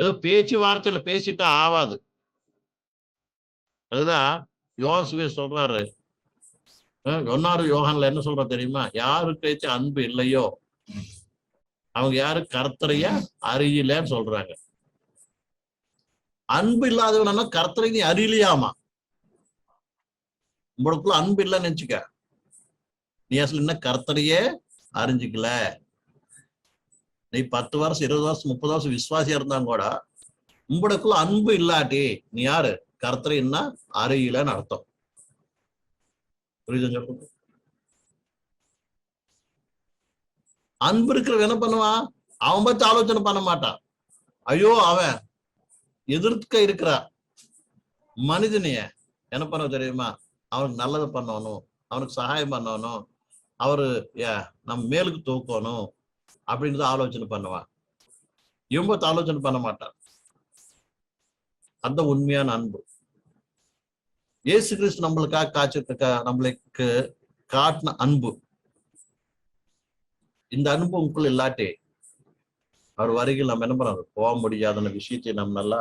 ஏதோ பேச்சுவார்த்தையில பேசிட்டா ஆவாது. அதுதான் யோசுவே சொல்றாரு. ஒன்னாறு யோகான்ல என்ன சொல்ற தெரியுமா? யாருக்கு அன்பு இல்லையோ? அவங்க யாரு? கர்த்தரைய? அறியலன்னு சொல்றாங்க. அன்பு இல்லாதவனா கர்த்தரை நீ அறியலையாமா? உங்களுக்குள்ள அன்பு இல்லைன்னு நினைச்சுக்க. நீ அசல் என்ன? கர்த்தரையே அறிஞ்சிக்கல. நீ பத்து வருஷம் இருபது வருஷம் முப்பது வருஷம் விசுவாசியா இருந்தாங்க கூட உங்களுக்குள்ள அன்பு இல்லாட்டி நீ யாரு? கர்த்தரை என்ன? அர்த்தம். புரியுதுங்க அன்பு இருக்கிறவன் என்ன பண்ணுவான்? அவன் பத்தி ஆலோசனை பண்ண மாட்டான். ஐயோ அவன் எதிர்க்க இருக்கிற மனிதனைய என்ன பண்ண தெரியுமா? அவனுக்கு நல்லது பண்ணணும். அவனுக்கு சகாயம் பண்ணணும். அவரு நம்ம மேலுக்கு தூக்கணும். அப்படின்னு தான் ஆலோசனை பண்ணுவான். இவங்க ஆலோசனை பண்ண மாட்டான். அந்த உண்மையான அன்பு. இயேசு கிறிஸ்து நம்மளுக்காக காய்ச்சிருக்க நம்மளுக்கு காட்டின அன்பு. இந்த அன்பு உங்களுக்குள்ள இல்லாட்டி அவர் வருகையில் நம்ம என்ன பண்ணுறோம் போக முடியாதுன்னு விஷயத்தை நம்ம நல்லா